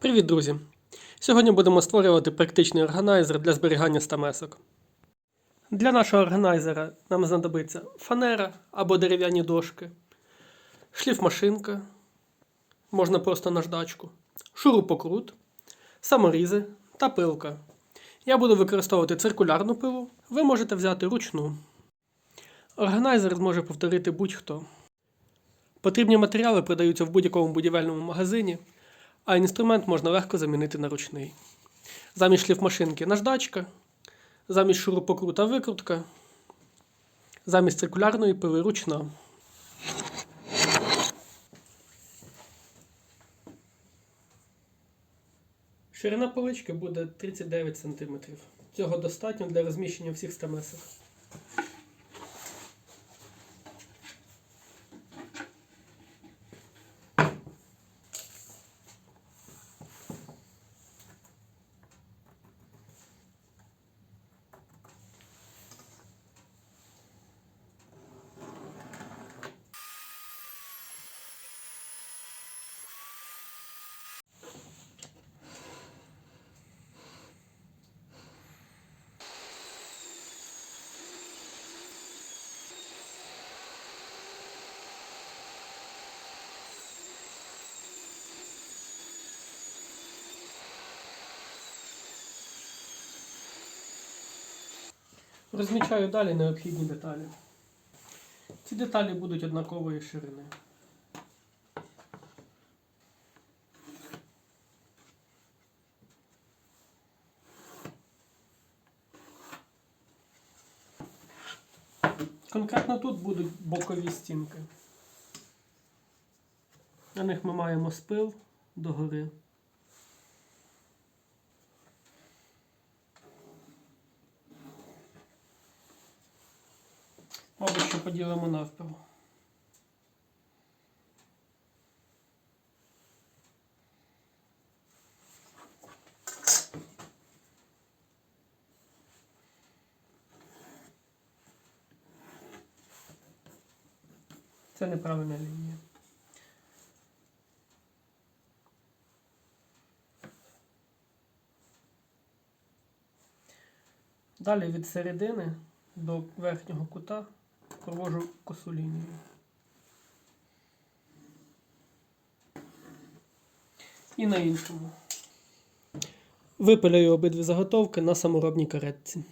Привіт, друзі! Сьогодні будемо створювати практичний органайзер для зберігання стамесок. Для нашого органайзера нам знадобиться фанера або дерев'яні дошки, шліфмашинка, можна просто наждачку, шурупокрут, саморізи та пилка. Я буду використовувати циркулярну пилу, ви можете взяти ручну. Органайзер зможе повторити будь-хто. Потрібні матеріали продаються в будь-якому будівельному магазині, а інструмент можна легко замінити на ручний. Замість шліфмашинки наждачка, замість шурупокрута викрутка, замість циркулярної пили ручна. Ширина полички буде 39 см. Цього достатньо для розміщення всіх стамесок. Розмічаю далі необхідні деталі. Ці деталі будуть однакової ширини. Конкретно тут будуть бокові стінки. На них ми маємо спил догори. Мабуть, що поділимо навпіл. Це неправильна лінія. Далі від середини до верхнього кута провожу косу лінію. І на іншому. Випиляю обидві заготовки на саморобній каретці.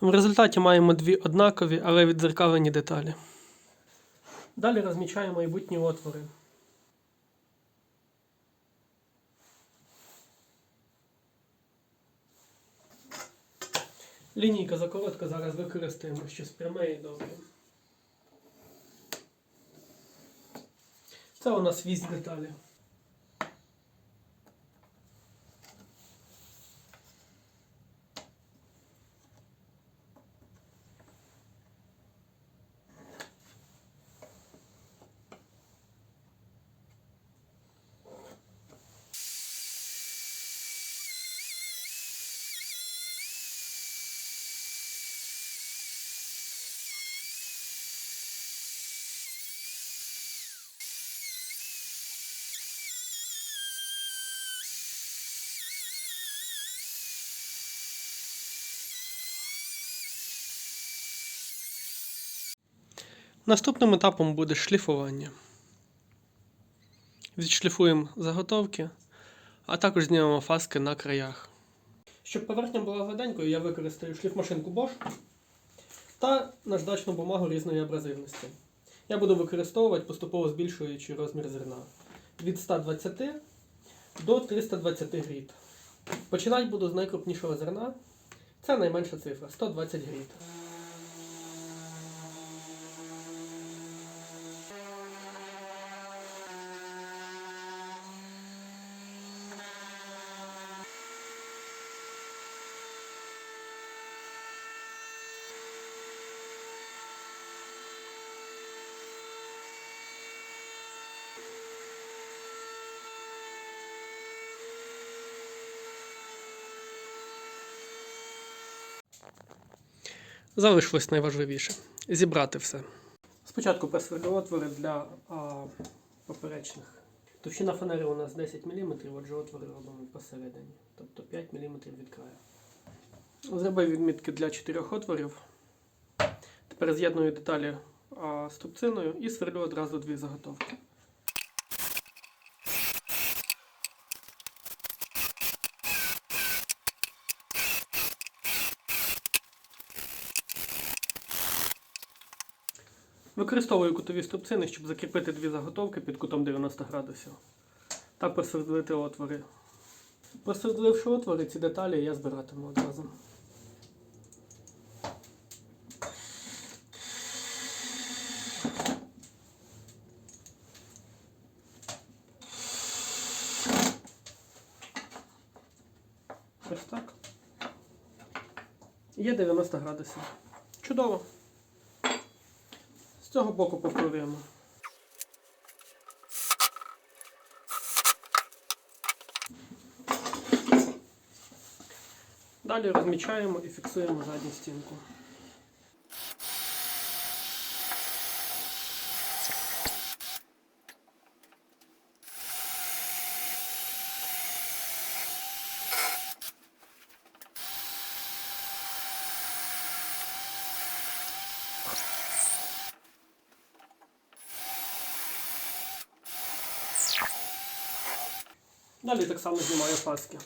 В результаті маємо дві однакові, але віддзеркалені деталі. Далі розмічаємо майбутні отвори. Лінійка закоротка зараз використаємо щось пряме і довге. Це у нас вісь деталі. Наступним етапом буде шліфування. Відшліфуємо заготовки, а також знімемо фаски на краях. Щоб поверхня була гладенькою, я використаю шліфмашинку Bosch та наждачну бумагу різної абразивності. Я буду використовувати поступово збільшуючи розмір зерна від 120 до 320 гріт. Починати буду з найкрупнішого зерна. Це найменша цифра 120 гріт. Залишилось найважливіше зібрати все. Спочатку просверлю отвори для а, поперечних. Товщина фанери у нас 10 мм, отже отвори робимо посередині, тобто 5 мм від краю. Зробив відмітки для 4 отворів. Тепер з'єдную деталі а, струбциною і сверлю одразу дві заготовки. Використовую кутові струбцини, щоб закріпити дві заготовки під кутом 90 градусів та просвердлити отвори. Просвердливши отвори, ці деталі я збиратиму одразу. Ось так. Є 90 градусів. Чудово. З цього боку повторюємо. Далі розмічаємо і фіксуємо задню стінку. Далі так само знімаю паски.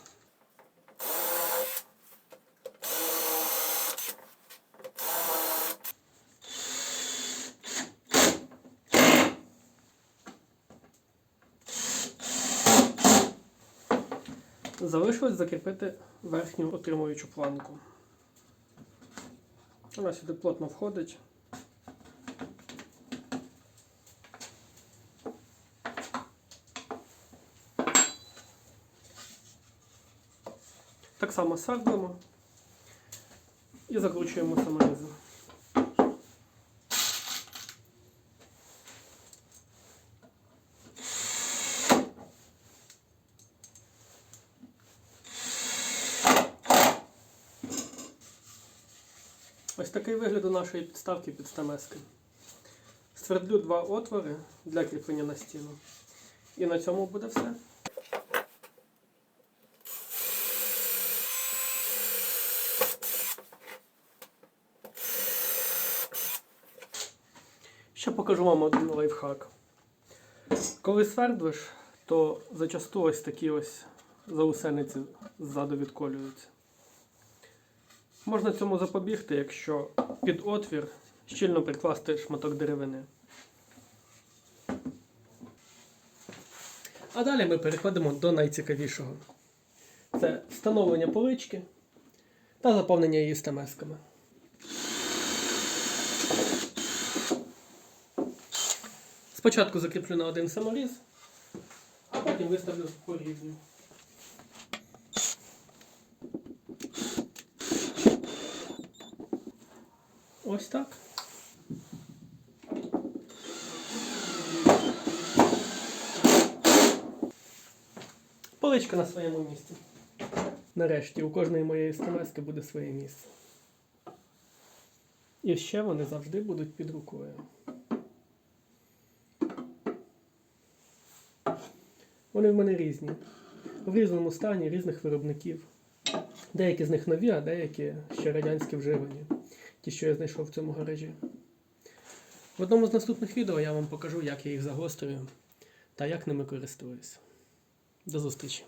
Залишилось закріпити верхню отримуючу планку. Вона сюди плотно входить. Так само сардуємо і закручуємо саморізом. Ось такий вигляд у нашої підставки під стамески. Ствердлю два отвори для кріплення на стіну. І на цьому буде все. Ще покажу вам один лайфхак. Коли свердлиш, то зачасту ось такі ось заусениці ззаду відколюються. Можна цьому запобігти, якщо під отвір щільно прикласти шматок деревини. А далі ми переходимо до найцікавішого. Це встановлення полички та заповнення її стамесками. Спочатку закріплю на один саморіз, а потім виставлю по рівню. Ось так. Поличка на своєму місці. Нарешті у кожної моєї стамески буде своє місце. І ще вони завжди будуть під рукою. Вони в мене різні. В різному стані різних виробників. Деякі з них нові, а деякі ще радянські вживані. Ті, що я знайшов в цьому гаражі. В одному з наступних відео я вам покажу, як я їх загострюю та як ними користуюсь. До зустрічі!